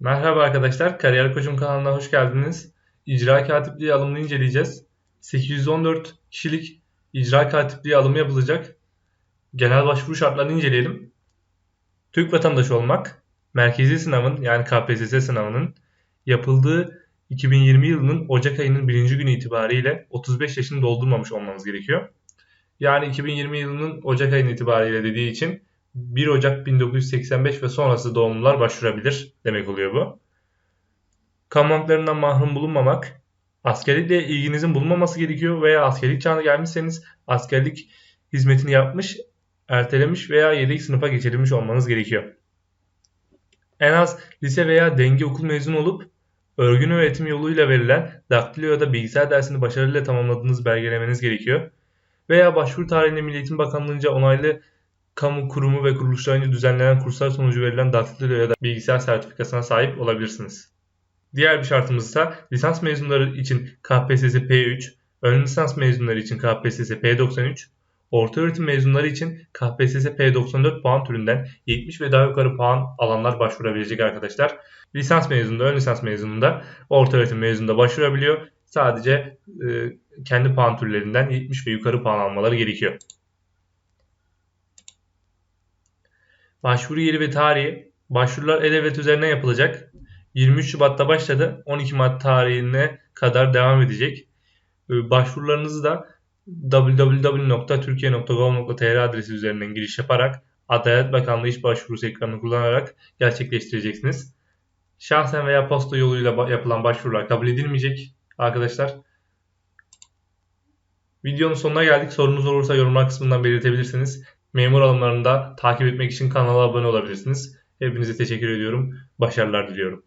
Merhaba arkadaşlar, Kariyer Koçum kanalına hoş geldiniz. İcra katipliği alımını inceleyeceğiz. 814 kişilik icra katipliği alımı yapılacak. Genel başvuru şartlarını inceleyelim. Türk vatandaşı olmak, merkezi sınavın yani KPSS sınavının yapıldığı 2020 yılının Ocak ayının 1. günü itibariyle 35 yaşını doldurmamış olmanız gerekiyor. Yani 2020 yılının Ocak ayının itibariyle dediği için 1 Ocak 1985 ve sonrası doğumlular başvurabilir demek oluyor bu. Kamu haklarından mahrum bulunmamak, askerlikle ilginizin bulunmaması gerekiyor veya askerlik çağına gelmişseniz askerlik hizmetini yapmış, ertelemiş veya yedek sınıfa geçirilmiş olmanız gerekiyor. En az lise veya denge okul mezunu olup örgün öğretim yoluyla verilen daktilo ya da bilgisayar dersini başarıyla tamamladığınız belgelemeniz gerekiyor. Veya başvuru tarihinde Milli Eğitim Bakanlığı'nca onaylı kamu kurumu ve kuruluşlarınca düzenlenen kurslar sonucu verilen daktilo ya da bilgisayar sertifikasına sahip olabilirsiniz. Diğer bir şartımız ise lisans mezunları için KPSS P3, ön lisans mezunları için KPSS P93, orta öğretim mezunları için KPSS P94 puan türünden 70 ve daha yukarı puan alanlar başvurabilecek arkadaşlar. Lisans mezununda, ön lisans mezununda, orta öğretim mezununda başvurabiliyor. Sadece e, kendi puan türlerinden 70 ve yukarı puan almaları gerekiyor. Başvuru yeri ve tarihi. Başvurular e-devlet üzerinden yapılacak. 23 Şubat'ta başladı. 12 Mart tarihine kadar devam edecek. Ee, başvurularınızı da www.turkiye.gov.tr adresi üzerinden giriş yaparak Adalet Bakanlığı iş başvurusu ekranını kullanarak gerçekleştireceksiniz. Şahsen veya posta yoluyla yapılan başvurular kabul edilmeyecek arkadaşlar. Videonun sonuna geldik. Sorunuz olursa yorumlar kısmından belirtebilirsiniz. Memur alımlarını da takip etmek için kanala abone olabilirsiniz. Hepinize teşekkür ediyorum. Başarılar diliyorum.